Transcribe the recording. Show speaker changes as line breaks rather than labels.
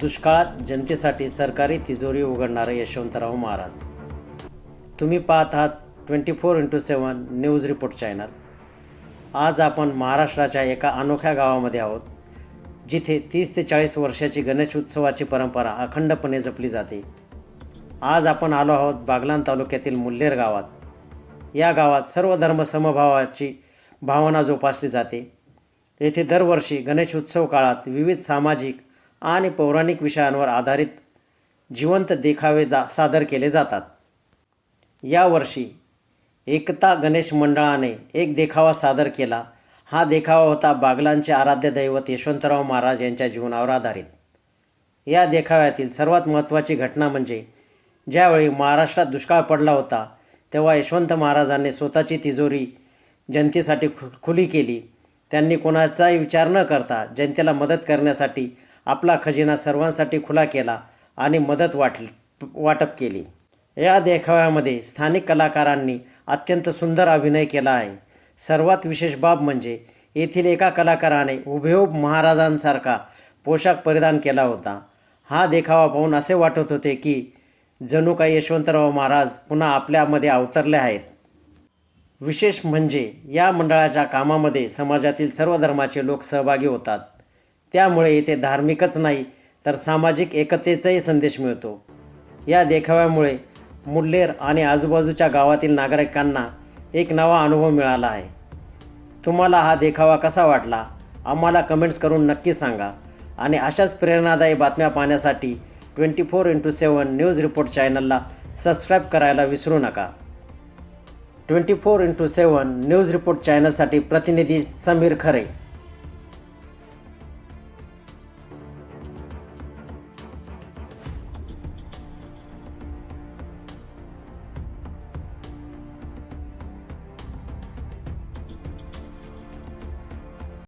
दुष्काळात जनतेसाठी सरकारी तिजोरी उघडणारे यशवंतराव महाराज. तुम्ही पाहत आहात twenty four into seven news report channel. आज आपण महाराष्ट्राच्या एका अनोख्या गावामध्ये आहोत जिथे तीस ते चाळीस वर्षाची गणेश उत्सवाची परंपरा अखंडपणे जपली जाते. आज आपण आलो आहोत बागलान तालुक्यातील मुल्हेर गावात. या गावात सर्व धर्म समभावाची भावना जोपासली जाते. येथे दरवर्षी गणेश उत्सव काळात विविध सामाजिक आणि पौराणिक विषयांवर आधारित जिवंत देखावे दा सादर केले जातात. यावर्षी एकता गणेश मंडळाने एक देखावा सादर केला. हा देखावा होता बागलांचे आराध्य दैवत यशवंतराव महाराज यांच्या जीवनावर आधारित. या देखाव्यातील सर्वात महत्त्वाची घटना म्हणजे ज्यावेळी महाराष्ट्रात दुष्काळ पडला होता तेव्हा यशवंत महाराजांनी स्वतःची तिजोरी जनतेसाठी खु खुली केली. त्यांनी कोणाचाही विचार न करता जनतेला मदत करण्यासाठी आपला खजिना सर्वांसाठी खुला केला आणि मदत वाट वाटप केली. या देखाव्यामध्ये स्थानिक कलाकारांनी अत्यंत सुंदर अभिनय केला आहे. सर्वात विशेष बाब म्हणजे येथील एका कलाकाराने हुबेहूब महाराजांसारखा पोशाख परिधान केला होता. हा देखावा पाहून असे वाटत होते की जणू काही यशवंतराव महाराज पुन्हा आपल्यामध्ये अवतरले आहेत. विशेष म्हणजे या मंडळाच्या कामामध्ये समाजातील सर्व धर्माचे लोक सहभागी होतात. त्यामुळे इथे धार्मिकच नाही तर सामाजिक एकतेचाही संदेश मिळतो. या देखाव्यामुळे मुल्लेर आणि आजूबाजूच्या गावातील नागरिकांना एक नवा अनुभव मिळाला आहे. तुम्हाला हा देखावा कसा वाटला? आम्हाला कमेंट्स करून नक्की सांगा. आणि अशाच प्रेरणादायी बातम्या पाहण्यासाठी twenty four into seven news report चॅनलला सबस्क्राईब करायला विसरू नका. Twenty four into seven news report चॅनलसाठी प्रतिनिधी समीर खरे.